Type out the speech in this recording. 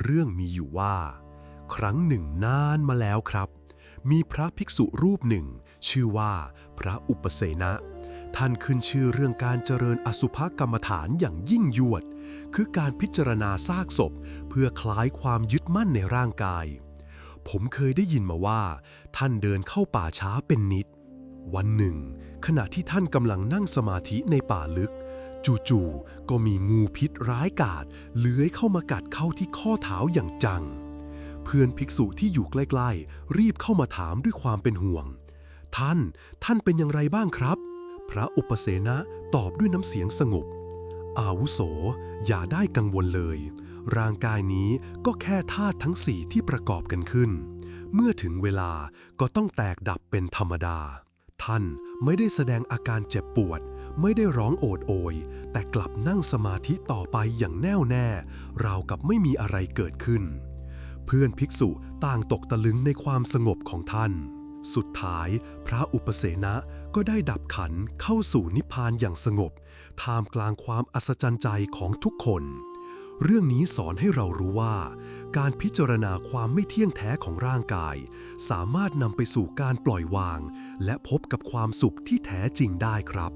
เรื่องมีอยู่ว่า ครั้งหนึ่งนานมาแล้วครับ มีพระภิกษุรูปหนึ่ง ชื่อว่าพระอุปเสนะ ท่านขึ้นชื่อเรื่องการเจริญอสุภกรรมฐานอย่างยิ่งยวด คือการพิจารณาซากศพ เพื่อคลายความยึดมั่นในร่างกาย ผมเคยได้ยินมาว่า ท่านเดินเข้าป่าช้าเป็นนิด วันหนึ่ง ขณะที่ท่านกำลังนั่งสมาธิในป่าลึก จู่ๆ ก็มีงูพิษร้ายกาจเลื้อยเข้ามากัดเข้าที่ข้อเท้าอย่างจัง เพื่อนภิกษุที่อยู่ใกล้ๆ รีบเข้ามาถามด้วยความเป็นห่วง ท่าน ท่านเป็นอย่างไรบ้างครับ พระอุปเสนะตอบด้วยน้ำเสียงสงบ อาวุโส อย่าได้กังวลเลย ร่างกายนี้ก็แค่ธาตุทั้งสี่ที่ประกอบกันขึ้น เมื่อถึงเวลาก็ต้องแตกดับเป็นธรรมดา ท่านไม่ได้แสดงอาการเจ็บปวด ไม่ได้ร้องโอดโอย แต่กลับนั่งสมาธิต่อไปอย่างแน่วแน่ ราวกับไม่มีอะไรเกิดขึ้น เพื่อนภิกษุต่างตกตะลึงในความสงบของท่าน สุดท้ายพระอุปเสนะก็ได้ดับขันเข้าสู่นิพพานอย่างสงบ ท่ามกลางความอัศจรรย์ใจของทุกคน เรื่องนี้สอนให้เรารู้ว่า การพิจารณาความไม่เที่ยงแท้ของร่างกาย สามารถนำไปสู่การปล่อยวาง และพบกับความสุขที่แท้จริงได้ครับ